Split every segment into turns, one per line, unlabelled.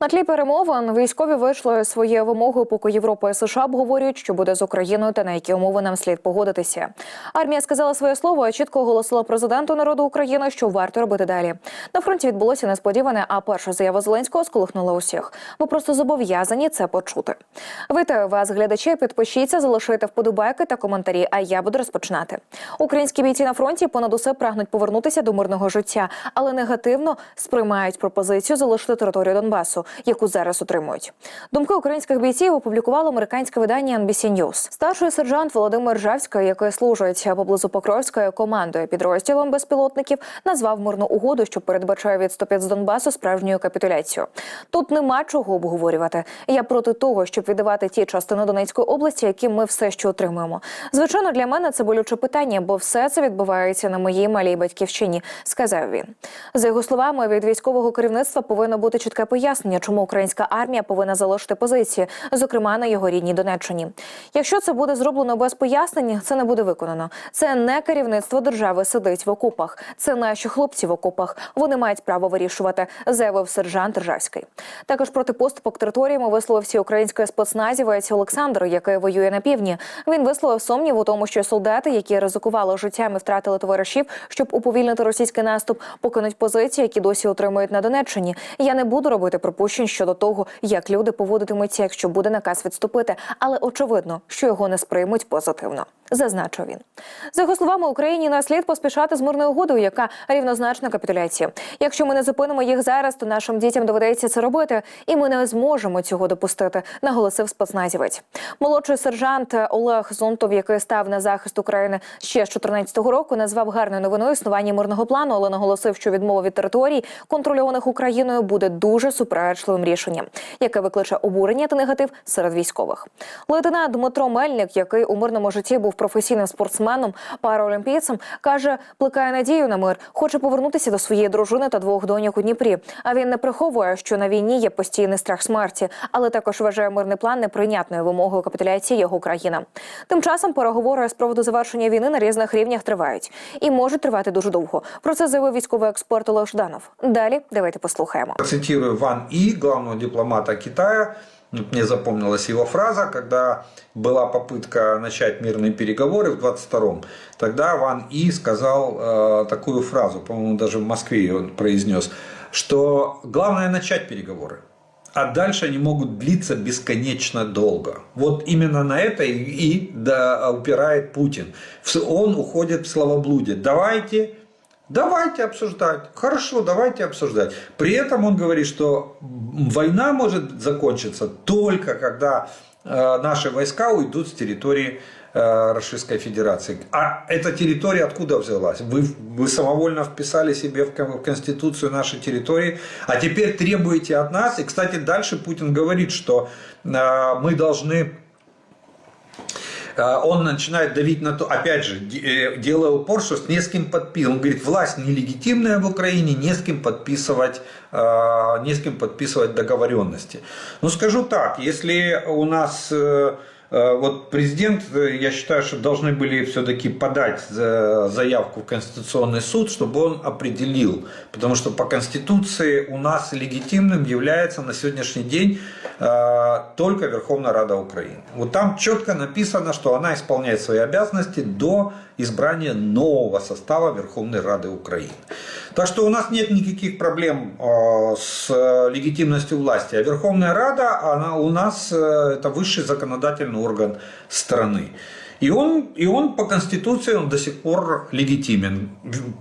На тлі перемовин військові вийшли своєю вимогою, поки Європа і США обговорюють, що буде з Україною та на які умови нам слід погодитися. Армія сказала своє слово, чітко оголосила президенту народу України, що варто робити далі. На фронті відбулося несподіване, а перша заява Зеленського сколихнула усіх. Ви просто зобов'язані це почути. Вітаю вас, глядачі. Підпишіться, залишайте вподобайки та коментарі. А я буду розпочинати. Українські бійці на фронті понад усе прагнуть повернутися до мирного життя, але негативно сприймають пропозицію залишити територію Донбасу, яку зараз отримують. Думки українських бійців опублікувало американське видання NBC News. Старший сержант Володимир Жавський, який служить поблизу Покровської командою підрозділом безпілотників, назвав мирну угоду, що передбачає відступ з Донбасу справжньою капітуляцією. Тут нема чого обговорювати. Я проти того, щоб віддавати ті частини Донецької області, які ми все ще отримуємо. Звичайно, для мене це болюче питання, бо все це відбувається на моїй малій батьківщині, сказав він. За його словами, від військового керівництва повинно бути чітке пояснення, чому українська армія повинна залишити позиції, зокрема на його рідній Донеччині. Якщо це буде зроблено без пояснень, це не буде виконано. Це не керівництво держави сидить в окопах. Це наші хлопці в окопах. Вони мають право вирішувати, заявив сержант Ржавський. Також проти поступок територіями висловився український спецназівець Олександр, який воює на півдні. Він висловив сумнів у тому, що солдати, які ризикували життям і втратили товаришів, щоб уповільнити російський наступ, покинуть позиції, які досі отримують на Донеччині. Я не буду робити припущень щодо того, як люди поводитимуться, якщо буде наказ відступити, але очевидно, що його не сприймуть позитивно. Зазначив він за його словами, Україні не слід поспішати з мирною угодою, яка рівнозначна капітуляції. Якщо ми не зупинимо їх зараз, то нашим дітям доведеться це робити, і ми не зможемо цього допустити, наголосив спецназівець. Молодший сержант Олег Зонтов, який став на захист України ще з 2014 року, назвав гарною новиною існування мирного плану, але наголосив, що відмова від територій, контрольованих Україною, буде дуже суперечливим рішенням, яке викличе обурення та негатив серед військових. Лейтенант Дмитро Мельник, який у мирному житті був професійним спортсменом, параолімпійцем, каже, плекає надію на мир, хоче повернутися до своєї дружини та двох доньок у Дніпрі. А він не приховує, що на війні є постійний страх смерті, але також вважає мирний план неприйнятною вимогою капітуляції його країна. Тим часом переговори з приводу завершення війни на різних рівнях тривають і можуть тривати дуже довго. Про це заявив військовий експерт Олег Жданов. Далі давайте послухаємо.
Цитирую Ван И, главного дипломата Китая. Вот Мне запомнилась его фраза, когда была попытка начать мирные переговоры в 22-м. Тогда Ван И сказал э, такую фразу, по-моему, даже в Москве он произнес, что главное начать переговоры. А дальше они могут длиться бесконечно долго. Вот именно на это и, и да, упирает Путин. Он уходит в словоблудие. Давайте Давайте обсуждать. Хорошо, давайте обсуждать. При этом он говорит, что война может закончиться только когда э, наши войска уйдут с территории э, Российской Федерации. А эта территория откуда взялась? Вы, вы самовольно вписали себе в кон- в Конституцию нашей территории, а теперь требуете от нас. И, кстати, дальше Путин говорит, что э, мы должны он начинает давить на то, опять же, э, делая упор, что не с кем подписывать. Он говорит, власть нелегитимная в Украине, не с кем подписывать, э, не с кем подписывать договоренности. Ну, скажу так, если у нас э, вот президент, э, я считаю, что должны были все-таки подать за- заявку в Конституционный суд, чтобы он определил, потому что по Конституции у нас легитимным является на сегодняшний день э, только Верховная Рада Украины. Вот там четко написано, что она исполняет свои обязанности до избрания нового состава Верховной Рады Украины. Так что у нас нет никаких проблем э, с э, легитимностью власти. А Верховная Рада, она у нас э, это высший законодательный орган страны. И он, и он по Конституции он до сих пор легитимен.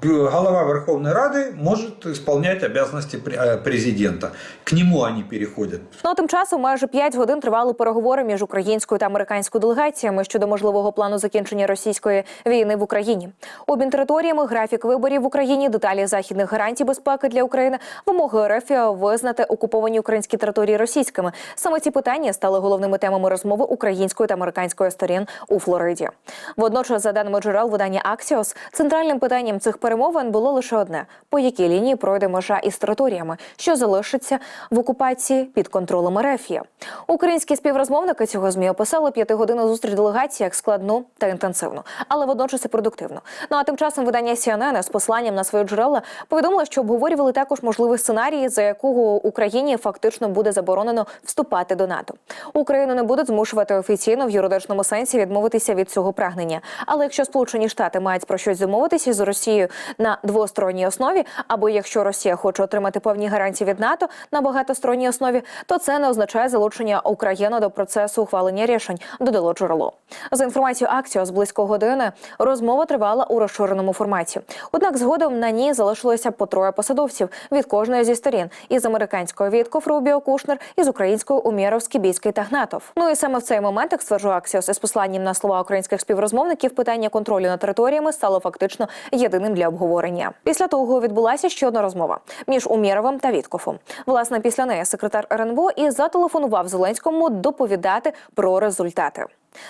Голова Верховной Рады может исполнять обязанности пре- э, президента. К нему они переходят.
Ну а тим часом майже 5 годин тривали переговори між українською та американською делегаціями щодо можливого плану закінчення російської війни в Україні. Обмін територіями, графік виборів в Україні, деталі західних гарантій безпеки для України, вимоги РФ визнати окуповані українські території російськими. Саме ці питання стали головними темами розмови української та американської сторін у Флориді. Водночас, за даними джерел видання Axios, центральним питанням цих перемовин було лише одне: по якій лінії пройде межа із територіями, що залишиться в окупації під контролем Ерефії. Українські співрозмовники цього змі описали п'ятигодинну зустріч делегації як складну та інтенсивну, але водночас і продуктивну. Ну а тим часом видання CNN з посланням на свої джерела повідомило, що обговорювали також можливі сценарії, за якого Україні фактично буде заборонено вступати до НАТО. Україну не будуть змушувати офіційно в юридичному сенсі відмовитися від цього прагнення. Але якщо Сполучені Штати мають про щось домовитися з Росією на двосторонній основі, або якщо Росія хоче отримати певні гарантії від НАТО на багатосторонній основі, то це не означає залучення України до процесу ухвалення рішень, додало джерело. За інформацією акцію з близько години розмова тривала у розширеному форматі. Однак згодом на ній залишилося по троє посадовців від кожної зі сторін із американської Вітков Рубіо Кушнер, із української Умєров Скібіський та Гнатов. Ну і саме в цей момент, як стверджує Аксіос, із посланням на слова українських співрозмовників, питання контролю над територіями стало фактично єдиним для обговорення. Після того відбулася ще одна розмова між Умєровим та Віткофом. Власне, після неї секретар РНБО і зателефонував Зеленському доповідати про результати.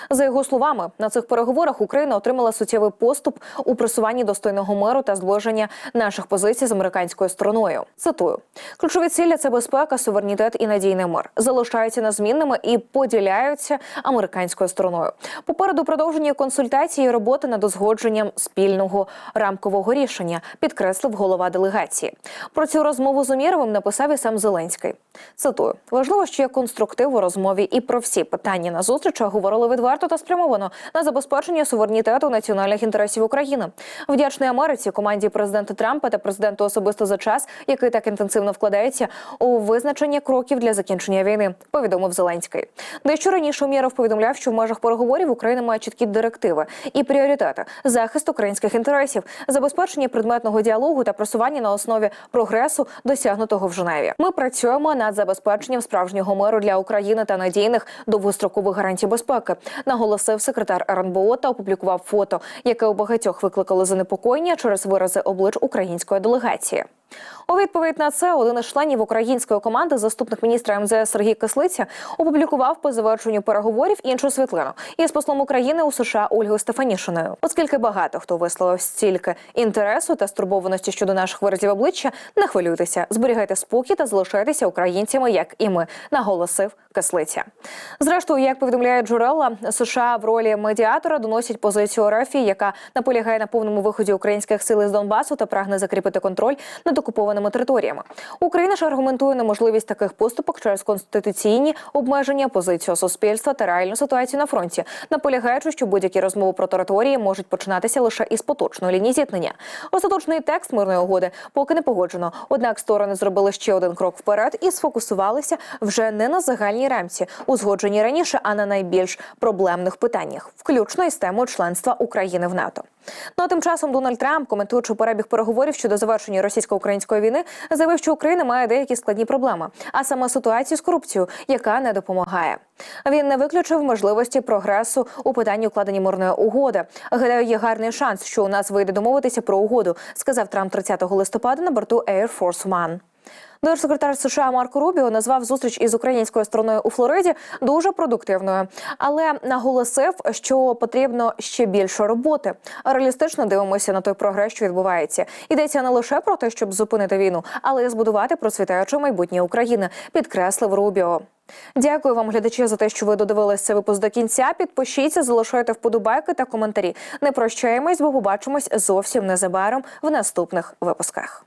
За його словами, на цих переговорах Україна отримала суттєвий поступ у просуванні достойного миру та зближення наших позицій з американською стороною. Цитую: ключові цілі це безпека, суверенітет і надійний мир залишаються незмінними і поділяються американською стороною. Попереду продовження консультації роботи над узгодженням спільного рамкового рішення, підкреслив голова делегації. Про цю розмову з Умєровим написав і сам Зеленський. Цитую: важливо, що є конструктив у розмові, і про всі питання на зустрічах говорили відверто та спрямовано на забезпечення суверенітету національних інтересів України. Вдячний Америці, команді президента Трампа та президенту особисто за час, який так інтенсивно вкладається у визначення кроків для закінчення війни, повідомив Зеленський. Дещо раніше Умєров повідомляв, що в межах переговорів Україна має чіткі директиви і пріоритети захист українських інтересів, забезпечення предметного діалогу та просування на основі прогресу, досягнутого в Женеві. Ми працюємо над забезпеченням справжнього миру для України та надійних довгострокових гарантій безпеки, наголосив секретар РНБО та опублікував фото, яке у багатьох викликало занепокоєння через вирази облич української делегації. У відповідь на це один із членів української команди, заступник міністра МЗС Сергій Кислиця, опублікував по завершенню переговорів іншу світлину із послом України у США Ольгою Стефанішиною. Оскільки багато хто висловив стільки інтересу та стурбованості щодо наших виразів обличчя, не хвилюйтеся, зберігайте спокій та залишайтеся українцями, як і ми, наголосив Кислиця. Зрештою, як повідомляє джерела, США в ролі медіатора доносять позицію РФ, яка наполягає на повному виході українських сил із Донбасу та прагне закріпити контроль над окупованими територіями. Україна ж аргументує неможливість таких поступок через конституційні обмеження, позицію суспільства та реальну ситуацію на фронті, наполягаючи, що будь-які розмови про території можуть починатися лише із поточної лінії зіткнення. Остаточний текст мирної угоди поки не погоджено. Однак сторони зробили ще один крок вперед і сфокусувалися вже не на загальній рамці, узгоджені раніше, а на найбільш проблемних питаннях, включно із темою членства України в НАТО. Ну а тим часом Дональд Трамп, коментуючи перебіг переговорів щодо завершення російсько-української війни, заявив, що Україна має деякі складні проблеми, а саме ситуацію з корупцією, яка не допомагає. Він не виключив можливості прогресу у питанні укладення мирної угоди. Гадаю, є гарний шанс, що у нас вийде домовитися про угоду, сказав Трамп 30 листопада на борту Air Force One. Держсекретар США Марко Рубіо назвав зустріч із українською стороною у Флориді дуже продуктивною, але наголосив, що потрібно ще більше роботи. Реалістично дивимося на той прогрес, що відбувається. Йдеться не лише про те, щоб зупинити війну, але й збудувати процвітаюче майбутнє України, підкреслив Рубіо. Дякую вам, глядачі, за те, що ви додивились цей випуск до кінця. Підпишіться, залишайте вподобайки та коментарі. Не прощаємось, бо побачимось зовсім незабаром в наступних випусках.